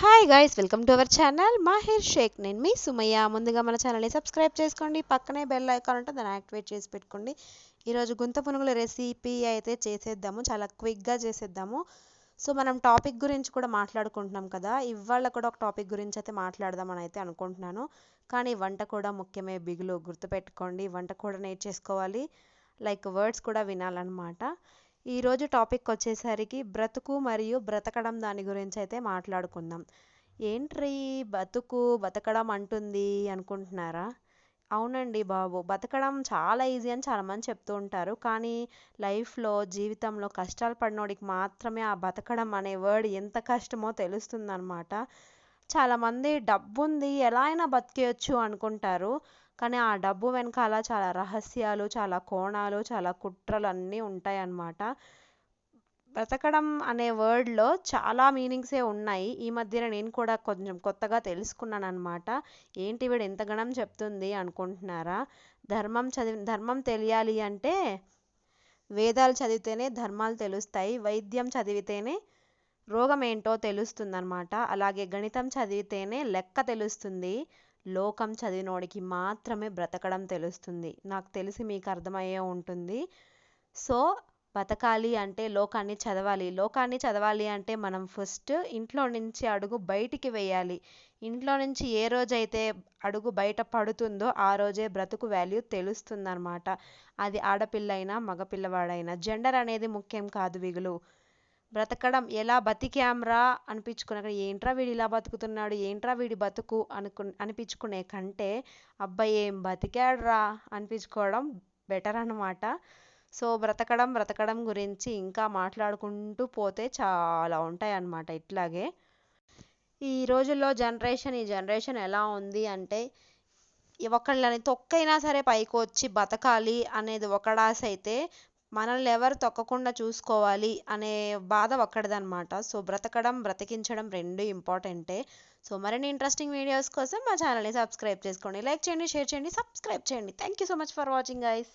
Hi guys welcome to our channel Mahir Shaik నేను మీ Sumayya. ముందుగా మన ఛానల్ని సబ్స్క్రైబ్ చేసుకోండి. పక్కనే బెల్ ఐకాన్ ఉంటే దాన్ని యాక్టివేట్ చేసి పెట్టుకోండి. ఈరోజు గుంత పునుగుల రెసిపీ అయితే చేసేద్దాము. చాలా క్విక్గా చేసేద్దాము. సో మనం టాపిక్ గురించి కూడా మాట్లాడుకుంటున్నాం కదా. ఇవాళ కూడా ఒక టాపిక్ గురించి అయితే మాట్లాడదామని అయితే అనుకుంటున్నాను. కానీ వంట కూడా ముఖ్యమే. బిగులు గుర్తుపెట్టుకోండి. వంట కూడా నేర్చేసుకోవాలి. లైక్ వర్డ్స్ కూడా వినాలన్నమాట. ఈరోజు టాపిక్ వచ్చేసరికి బ్రతుకు మరియు బ్రతకడం దాని గురించి అయితే మాట్లాడుకుందాం. ఏంట్రీ బతుకు బతకడం అంటుంది అనుకుంటున్నారా? అవునండి బాబు బతకడం చాలా ఈజీ అని చాలామంది చెప్తూ ఉంటారు. కానీ లైఫ్లో జీవితంలో కష్టాలు పడినోడికి మాత్రమే ఆ బతకడం అనే వర్డ్ ఎంత కష్టమో తెలుస్తుందన్నమాట. చాలామంది డబ్బు ఉంది ఎలా అయినా బతికేయచ్చు అనుకుంటారు. కానీ ఆ డబ్బు వెనకాల చాలా రహస్యాలు చాలా కోణాలు చాలా కుట్రలు అన్నీ ఉంటాయన్నమాట. బ్రతకడం అనే వర్డ్లో చాలా మీనింగ్సే ఉన్నాయి. ఈ మధ్యన నేను కూడా కొంచెం కొత్తగా తెలుసుకున్నాను అనమాట ఏంటి వీడు ఎంత గణం చెప్తుంది అనుకుంటున్నారా? ధర్మం చదివి ధర్మం తెలియాలి అంటే వేదాలు చదివితేనే ధర్మాలు తెలుస్తాయి. వైద్యం చదివితేనే రోగం ఏంటో తెలుస్తుందన్నమాట. అలాగే గణితం చదివితేనే లెక్క తెలుస్తుంది. లోకం చదివినోడికి మాత్రమే బ్రతకడం తెలుస్తుంది. నాకు తెలిసి మీకు అర్థమయ్యే ఉంటుంది. సో బతకాలి అంటే లోకాన్ని చదవాలి. లోకాన్ని చదవాలి అంటే మనం ఫస్ట్ ఇంట్లో నుంచి అడుగు బయటికి వేయాలి. ఇంట్లో నుంచి ఏ రోజైతే అడుగు బయట పడుతుందో ఆ రోజే బ్రతుకు వాల్యూ తెలుస్తుందన్నమాట. అది ఆడపిల్ల అయినా మగపిల్లవాడైనా. జెండర్ అనేది ముఖ్యం కాదు విగులు. బ్రతకడం ఎలా బతికాంరా అనిపించుకునే ఏంట్రా వీడు ఇలా బతుకుతున్నాడు? ఏంట్రా వీడి బతుకు? అనుకు అనిపించుకునే కంటే అబ్బాయి ఏం బతికాడ్రా? అనిపించుకోవడం బెటర్ అన్నమాట. సో బ్రతకడం బ్రతకడం గురించి ఇంకా మాట్లాడుకుంటూ పోతే చాలా ఉంటాయి అన్నమాట ఇట్లాగే. ఈ రోజుల్లో జనరేషన్ ఈ జనరేషన్ ఎలా ఉంది అంటే ఒకళ్ళని తొక్కైనా సరే పైకి వచ్చి బతకాలి అనేది ఒకడాస అయితే మనల్ని ఎవరు తొక్కకుండా చూసుకోవాలి అనే బాధ ఒక్కడిదనమాట సో బ్రతకడం బ్రతికించడం రెండు ఇంపార్టెంటే. సో మరిన్ని ఇంట్రెస్టింగ్ వీడియోస్ కోసం మా ఛానల్ని సబ్స్క్రైబ్ చేసుకోండి లైక్ చేయండి షేర్ చేయండి సబ్స్క్రైబ్ చేయండి. Thank you so much for watching guys.